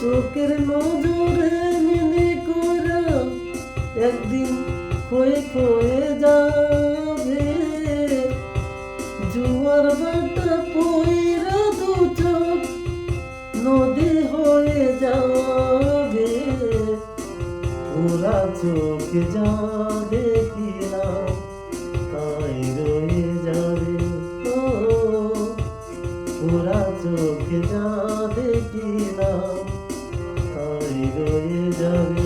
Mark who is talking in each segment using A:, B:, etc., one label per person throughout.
A: চোখের নজরে মিনি কইরা একদিন খয়ে খয়ে যাবে। জুয়ার বাটা পইরা দু চোখ নদী হয়ে যাবে। ওরা চোখে যা দেখিলাম তাই রয়ে যাবে। ও, ওরা চোখে যা দেখিলাম তাই রয়ে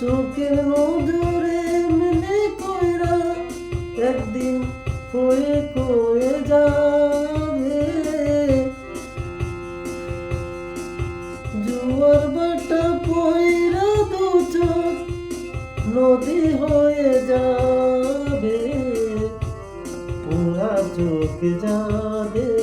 A: চোখের নজরে মিলে কইরা একদিন কয়ে কয়ে যাবে। জুয়ার বাটা পইরা দু চোখ নদী হয়ে যাবে। পুরা চোখ যা দেখি